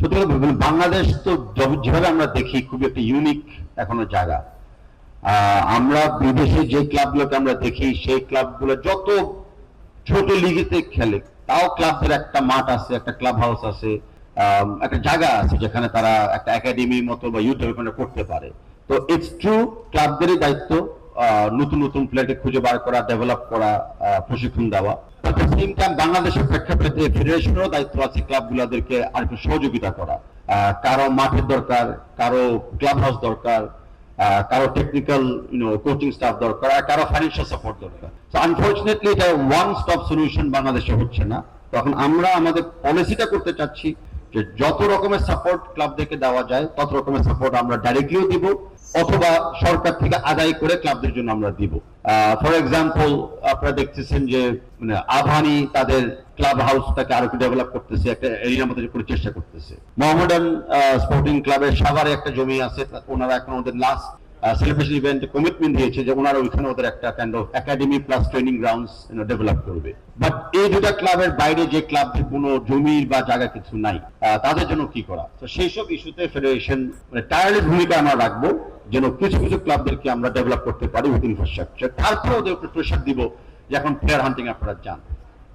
বলতে বাংলাদেশ তো যেভাবে আমরা দেখি, খুবই একটা ইউনিক এখনও জায়গা। আমরা বিদেশে যে ক্লাবগুলোকে আমরা দেখি, সেই ক্লাবগুলো যত ছোট লিগেতে খেলে, তাও ক্লাবদের একটা মাঠ আছে, একটা ক্লাব হাউস আছে একটা জায়গা আছে যেখানে তারা একটা একাডেমির মতো বা ইউথ ডেভেলপমেন্ট করতে পারে। তো ইটস ট্রু ক্লাবদেরই দায়িত্ব নতুন নতুন প্লেয়ারকে খুঁজে বার করা ডেভেলপ করা প্রশিক্ষণ দেওয়া। সেম টাইম বাংলাদেশের প্রেক্ষাপটে দায়িত্ব আছে সহযোগিতা করা। কারও মাঠের দরকার, কারও ক্লাব হাউস দরকার কারও টেকনিক্যাল ইউনো কোচিং স্টাফ দরকার, আর কারও ফাইন্যান্সিয়াল সাপোর্ট দরকার। আনফর্চুনেটলি এটা ওয়ান স্টপ সলিউশন বাংলাদেশে হচ্ছে না। তখন আমরা আমাদের পলিসিটা করতে চাচ্ছি যে যত রকমের সাপোর্ট ক্লাব ক্লাবদেরকে দেওয়া যায়, তত রকমের সাপোর্ট আমরা ডাইরেক্টলিও দিব। অথবা সরকার থেকে আদায় করে ক্লাবদের জন্য আমরা দিব। ফর এক্সাম্পল আপনারা দেখতেছেন যে মানে আভানি তাদের ক্লাব হাউসটাকে আরও ডেভেলপ করতেছে, একটা এরিয়ার মধ্যে করে চেষ্টা করতেছে। মোহামেডান স্পোর্টিং ক্লাবের সাভারে একটা জমি আছে ওনারা এখন ওদের লাস্ট সেলিব্রেশন ইভেন্ট কমিটমেন্ট দিয়েছে যে ওনারা ওইখানে ওদের একটা academy plus training grounds develop করবে। বাট এই দুটা ক্লাবের বাইরে যে ক্লাবদের কোনো জমির বা জায়গা কিছু নাই তাদের জন্য কি করা? তো সেই সব ইস্যুতে ফেডারেশন মানে ভূমিকা আমরা রাখব। যেন কিছু কিছু ক্লাবদেরকে আমরা ডেভেলপ করতে পারি উইথ ইনফ্রাস্ট্রাকচার তারপরে ওদের একটু প্রেশার দিব যে এখন প্লেয়ার হান্টিং আপনারা যান।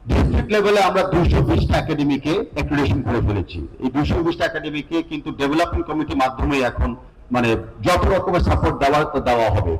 ডিস্ট্রিক্ট লেভেলে আমরা দুইশো বিশটা একাডেমিকে অ্যাক্রিডেশন করে ফেলেছি। এই দুইশো বিশটা একাডেমিকে কিন্তু ডেভেলপমেন্ট কমিটির মাধ্যমে এখন মানে যত রকমের সাপোর্ট দেওয়া দেওয়া হবে।